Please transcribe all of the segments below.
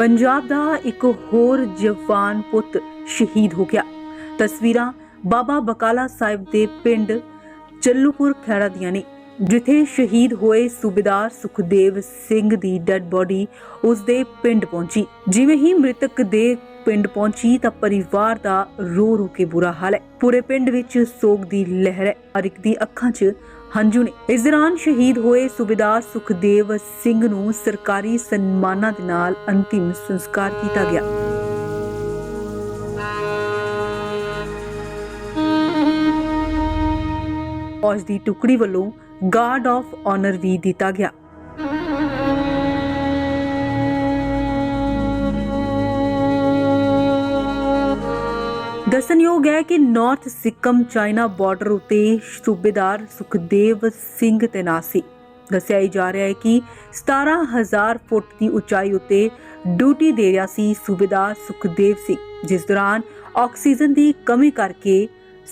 ਪੰਜਾਬ ਦਾ ਇੱਕ ਹੋਰ ਜਵਾਨ ਪੁੱਤ ਸ਼ਹੀਦ ਹੋ ਗਿਆ। ਤਸਵੀਰਾਂ ਬਾਬਾ ਬਕਾਲਾ ਸਾਹਿਬ ਦੇ ਪਿੰਡ ਚੱਲੂਪੁਰ ਖੈੜਾ ਦੀਆਂ ਨੇ, ਜਿੱਥੇ ਸ਼ਹੀਦ ਹੋਏ ਸੂਬੇਦਾਰ ਸੁਖਦੇਵ ਸਿੰਘ ਦੀ ਡੈੱਡ ਬੋਡੀ ਉਸ ਦੇ ਪਿੰਡ ਪਹੁੰਚੀ। ਜਿਵੇਂ ਹੀ ਮ੍ਰਿਤਕ ਦੇ ਪਿੰਡ ਪਹੁੰਚੀ ਤਾਂ ਪਰਿਵਾਰ ਦਾ ਰੋ ਰੋ ਕੇ ਬੁਰਾ ਹਾਲ ਹੈ। ਪੂਰੇ ਪਿੰਡ ਵਿੱਚ ਸੋਗ ਦੀ ਲਹਿਰ ਹੈ। ਹਰ ਇੱਕ ਦੀ ਅੱਖਾਂ 'ਚ ਹੰਝੂ ਨੇ ਇਸ ਦੌਰਾਨ ਸ਼ਹੀਦ ਹੋਏ ਸੂਬੇਦਾਰ ਸੁਖਦੇਵ ਸਿੰਘ ਨੂੰ ਸਰਕਾਰੀ ਸਨਮਾਨਾਂ ਦੇ ਨਾਲ ਅੰਤਿਮ ਸੰਸਕਾਰ ਕੀਤਾ ਗਿਆ। ਫੌਜ ਦੀ ਟੁਕੜੀ ਵੱਲੋਂ ਗਾਰਡ ਆਫ ਆਨਰ ਵੀ ਦਿੱਤਾ ਗਿਆ। ਦੱਸਣਯੋਗ ਹੈ ਕਿ ਨਾਰਥ ਸਿੱਕਮ ਚਾਈਨਾ ਬਾਰਡਰ ਉਤੇ ਸੂਬੇਦਾਰ ਸੁਖਦੇਵ ਸਿੰਘ ਤੈਨਾਤ ਸੀ ਦੱਸਿਆ ਜਾ ਰਿਹਾ ਹੈ ਕਿ 17000 ਫੁੱਟ ਦੀ ਉਚਾਈ ਉਤੇ ਡਿਊਟੀ ਦੇ ਰਿਹਾ ਸੀ ਸੂਬੇਦਾਰ ਸੁਖਦੇਵ ਸਿੰਘ, ਜਿਸ ਦੌਰਾਨ ਆਕਸੀਜਨ ਦੀ ਕਮੀ ਕਰਕੇ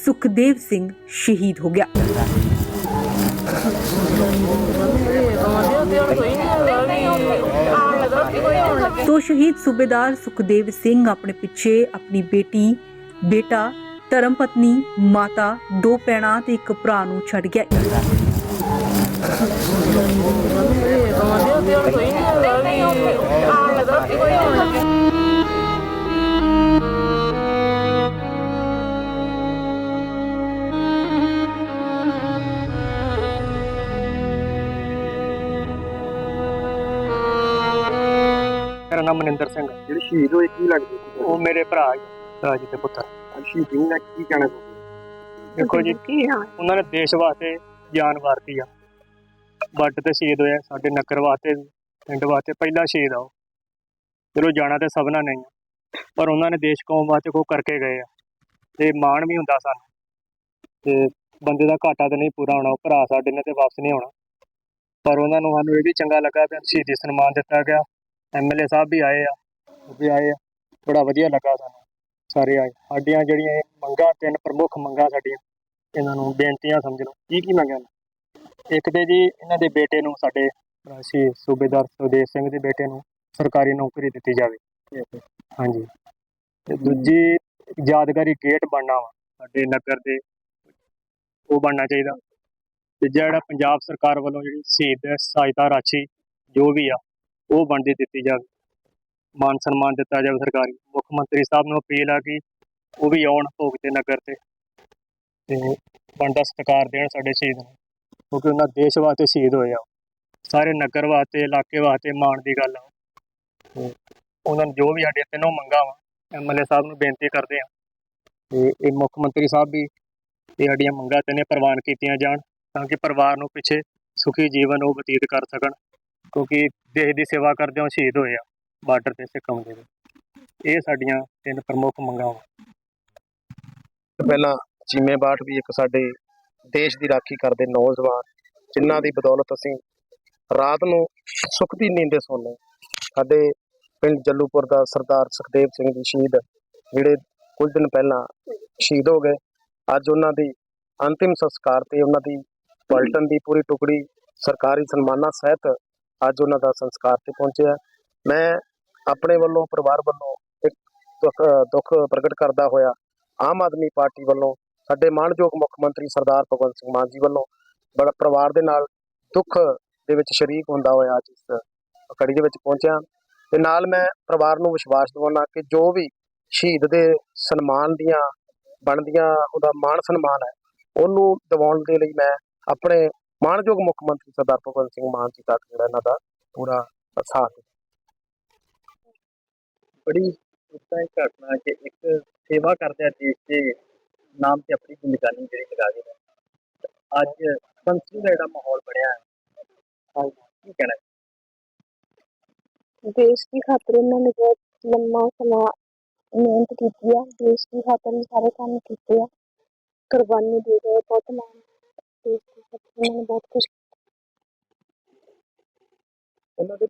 ਸੁਖਦੇਵ ਸਿੰਘ ਸ਼ਹੀਦ ਹੋ ਗਿਆ। ਤੋਂ ਸ਼ਹੀਦ ਸੂਬੇਦਾਰ ਸੁਖਦੇਵ ਸਿੰਘ ਆਪਣੇ ਪਿੱਛੇ ਆਪਣੀ ਬੇਟੀ ਬੇਟਾ ਧਰਮ ਪਤਨੀ ਮਾਤਾ ਦੋ ਭੈਣਾਂ ਤੇ ਇੱਕ ਭਰਾ ਨੂੰ ਛੱਡ ਗਿਆ। ਮੇਰਾ ਨਾਮ ਮਨਿੰਦਰ ਸਿੰਘ ਹੈ। ਜਿਹੜੇ ਸ਼ਹੀਦ ਹੋਏ ਕੀ ਲੱਗਦੇ? ਸੀ ਉਹ ਮੇਰੇ ਭਰਾ ਜੀ, ਰਾਜ ਦੇ ਪੁੱਤਰ ਸ਼ਹੀਦੀ ਨਾਲ ਕੀ ਕਹਿਣਾ ਦੇਖੋ ਜੀ ਕੀ ਹਾਂ ਉਹਨਾਂ ਨੇ ਦੇਸ਼ ਵਾਸਤੇ ਜਾਨ ਵਾਰਤੀ ਆ। ਵੱਡ ਤੇ ਸ਼ਹੀਦ ਹੋਇਆ ਸਾਡੇ ਨਗਰ ਵਾਸਤੇ ਪਿੰਡ ਵਾਸਤੇ ਪਹਿਲਾ ਸ਼ਹੀਦ ਆ ਉਹ। ਚਲੋ ਜਾਣਾ ਤੇ ਸਭਨਾ ਨਹੀਂ ਆ। ਪਰ ਉਹਨਾਂ ਨੇ ਦੇਸ਼ ਕੌਮ ਵਾਸਤੇ ਕੋ ਕਰਕੇ ਗਏ ਆ। ਤੇ ਮਾਣ ਵੀ ਹੁੰਦਾ ਸਾਨੂੰ। ਤੇ ਬੰਦੇ ਦਾ ਘਾਟਾ ਤੇ ਨਹੀਂ ਪੂਰਾ ਹੋਣਾ ਉਹ ਭਰਾ ਸਾਡੇ ਨੇ ਤੇ ਵਾਪਸ ਨਹੀਂ ਆਉਣਾ। ਪਰ ਉਹਨਾਂ ਨੂੰ ਸਾਨੂੰ ਇਹ ਵੀ ਚੰਗਾ ਲੱਗਾ ਕਿ ਸ਼ਹੀਦੀ ਸਨਮਾਨ ਦਿੱਤਾ ਗਿਆ। ਐਮਐਲਏ ਸਾਹਿਬ ਵੀ ਆਏ ਆ ਉਹ ਵੀ ਆਏ ਆ। ਬੜਾ ਵਧੀਆ ਲੱਗਾ ਸਾਨੂੰ। ਸਾਰੇ ਆਏ ਸਾਡੀਆਂ ਜਿਹੜੀਆਂ ਇਹ ਮੰਗਾਂ, ਤਿੰਨ ਪ੍ਰਮੁੱਖ ਮੰਗਾਂ ਸਾਡੀਆਂ, ਇਹਨਾਂ ਨੂੰ ਬੇਨਤੀਆਂ ਸਮਝ ਲਓ ਕੀ ਕੀ ਮੰਗਾਂ ਮੰਗਿਆ ਇੱਕ ਤੇ ਜੀ, ਇਹਨਾਂ ਦੇ ਬੇਟੇ ਨੂੰ ਸਾਡੇ ਰਾਸ਼ੀ ਸੂਬੇਦਾਰ ਸੁਦੇਵ ਸਿੰਘ ਦੇ ਬੇਟੇ ਨੂੰ ਸਰਕਾਰੀ ਨੌਕਰੀ ਦਿੱਤੀ ਜਾਵੇ। ਹਾਂਜੀ। ਤੇ ਦੂਜੀ, ਯਾਦਗਾਰੀ ਗੇਟ ਬਣਨਾ ਵਾ, ਸਾਡੇ ਨਗਰ ਦੇ ਉਹ ਬਣਨਾ ਚਾਹੀਦਾ। ਤੇ ਜਿਹੜਾ ਪੰਜਾਬ ਸਰਕਾਰ ਵੱਲੋਂ ਜਿਹੜੀ ਸ਼ਹੀਦ ਸਹਾਇਤਾ ਰਾਸ਼ੀ ਜੋ ਵੀ ਆ, ਉਹ ਬਣਦੀ ਦਿੱਤੀ ਜਾਵੇ। ਮਾਨ ਸਨਮਾਨ ਦਿੱਤਾ ਜਾਵੇ ਸਰਕਾਰੀ। ਮੁੱਖ ਮੰਤਰੀ ਸਾਹਿਬ ਨੂੰ ਅਪੀਲ ਆ ਕਿ ਉਹ ਵੀ ਆਉਣ ਭੋਗ ਤੇ ਨਗਰ ਤੇ ਤੇ ਬਣਦਾ ਸਤਿਕਾਰ ਦੇਣ ਸਾਡੇ ਸ਼ਹੀਦ ਨੂੰ ਕਿਉਂਕਿ ਉਹਨਾਂ ਦੇਸ਼ ਵਾਸਤੇ ਸ਼ਹੀਦ ਹੋਏ ਆ। ਸਾਰੇ ਨਗਰ ਵਾਸਤੇ, ਇਲਾਕੇ ਵਾਸਤੇ ਮਾਣ ਦੀ ਗੱਲ ਆ। ਤੇ ਉਹਨਾਂ ਨੂੰ ਜੋ ਵੀ ਸਾਡੇ ਤਿੰਨੋਂ ਮੰਗਾਂ ਵਾ ਐਮਐਲਏ ਸਾਹਿਬ ਨੂੰ ਬੇਨਤੀ ਕਰਦੇ ਆ। ਤੇ ਇਹ ਮੁੱਖ ਮੰਤਰੀ ਸਾਹਿਬ ਵੀ ਇਹ ਸਾਡੀਆਂ ਮੰਗਾਂ ਤਿੰਨੇ ਪ੍ਰਵਾਨ ਕੀਤੀਆਂ ਜਾਣ, ਤਾਂ ਕਿ ਪਰਿਵਾਰ ਨੂੰ ਪਿੱਛੇ ਸੁਖੀ ਜੀਵਨ ਉਹ ਬਤੀਤ ਕਰ ਸਕਣ। ਕਿਉਂਕਿ ਦੇਸ਼ ਦੀ ਸੇਵਾ ਕਰਦੇ ਹੋ ਸ਼ਹੀਦ ਹੋਏ ਆ। ਬਾਰਡਰ ਤੇ ਸਿੱਕਮ ਦੇ ਵਿੱਚ ਇਹ ਸਾਡੀਆਂ ਤਿੰਨ ਪ੍ਰਮੁੱਖ ਮੰਗਾਂ ਵਾ। ਪਹਿਲਾਂ ਚੀਮੇ ਬਾਠ ਵੀ ਇੱਕ ਸਾਡੇ ਦੇਸ਼ ਦੀ ਰਾਖੀ ਕਰਦੇ ਨੌਜਵਾਨ, ਜਿਨ੍ਹਾਂ ਦੀ ਬਦੌਲਤ ਅਸੀਂ ਰਾਤ ਨੂੰ ਸੁੱਖ ਦੀ ਨੀਂਦ ਸੌਂਦੇ ਸਾਡੇ ਪਿੰਡ ਜੱਲੂਪੁਰ ਦਾ ਸਰਦਾਰ ਸੁਖਦੇਵ ਸਿੰਘ ਜੀ ਸ਼ਹੀਦ, ਜਿਹੜੇ ਕੁਝ ਦਿਨ ਪਹਿਲਾਂ ਸ਼ਹੀਦ ਹੋ ਗਏ। ਅੱਜ ਉਹਨਾਂ ਦੀ ਅੰਤਿਮ ਸੰਸਕਾਰ ਤੇ ਉਹਨਾਂ ਦੀ ਪਲਟਨ ਦੀ ਪੂਰੀ ਟੁਕੜੀ ਸਰਕਾਰੀ ਸਨਮਾਨਾਂ ਸਹਿਤ ਅੱਜ ਉਹਨਾਂ ਦਾ ਸੰਸਕਾਰ ਤੇ ਪਹੁੰਚਿਆ। ਮੈਂ ਆਪਣੇ ਵੱਲੋਂ, ਪਰਿਵਾਰ ਵੱਲੋਂ ਇੱਕ ਦੁੱਖ ਦੁੱਖ ਪ੍ਰਗਟ ਕਰਦਾ ਹੋਇਆ ਆਮ ਆਦਮੀ ਪਾਰਟੀ ਵੱਲੋਂ, ਸਾਡੇ ਮਾਣਯੋਗ ਮੁੱਖ ਮੰਤਰੀ ਸਰਦਾਰ ਭਗਵੰਤ ਸਿੰਘ ਮਾਨ ਜੀ ਵੱਲੋਂ ਬੜਾ ਪਰਿਵਾਰ ਦੇ ਨਾਲ ਦੁੱਖ ਦੇ ਵਿੱਚ ਸ਼ਰੀਕ ਹੁੰਦਾ ਹੋਇਆ ਅੱਜ ਇਸ ਕੜੀ ਦੇ ਵਿੱਚ ਪਹੁੰਚਿਆ ਤੇ ਨਾਲ ਮੈਂ ਪਰਿਵਾਰ ਨੂੰ ਵਿਸ਼ਵਾਸ ਦਿਵਾਉਣਾ ਕਿ ਜੋ ਵੀ ਸ਼ਹੀਦ ਦੇ ਸਨਮਾਨ ਦੀਆਂ, ਬਣਦੀਆਂ ਉਹਦਾ ਮਾਣ ਸਨਮਾਨ ਹੈ, ਉਹਨੂੰ ਦਿਵਾਉਣ ਦੇ ਲਈ ਮੈਂ ਆਪਣੇ ਮਾਣਯੋਗ ਮੁੱਖ ਮੰਤਰੀ ਸਰਦਾਰ ਭਗਵੰਤ ਸਿੰਘ ਮਾਨ ਜੀ ਤੱਕ ਜਿਹੜਾ ਇਹਨਾਂ ਦਾ ਪੂਰਾ ਸਾਥ ਹੈ। ਬੜੀ ਉਦਾਂ ਇੱਕ ਘਟਨਾ ਕਿ ਇੱਕ ਸੇਵਾ ਕਰਦਿਆਂ ਦੇਸ਼ ਦੇ ਨਾਮ ਤੇ ਆਪਣੀ ਜ਼ਿੰਦਗਾਨੀ ਜਿਹੜੀ ਲਗਾ ਗਏ ਅੱਜ ਸੰਸਕ੍ਰਿਤ ਦਾ ਜਿਹੜਾ ਮਾਹੌਲ ਬਣਿਆ ਹੈ ਕੀ ਕਹਿਣਾ ਦੇਸ਼ ਦੀ ਖਾਤਰ ਉਹਨਾਂ ਨੇ ਬਹੁਤ ਲੰਮਾ ਸਮਾਂ ਮਿਹਨਤ ਕੀਤੀ ਆ ਦੇਸ਼ ਦੀ ਖਾਤਰ ਸਾਰੇ ਕੰਮ ਕੀਤੇ ਆ। ਕੁਰਬਾਨੀ ਦੇ ਗਏ ਬਹੁਤ ਮਾਣ ਦੇਸ਼ ਦੀ ਖਾਤਰ ਉਹਨਾਂ ਨੇ ਬਹੁਤ ਕੁਝ ਉਹਨਾਂ ਦੇ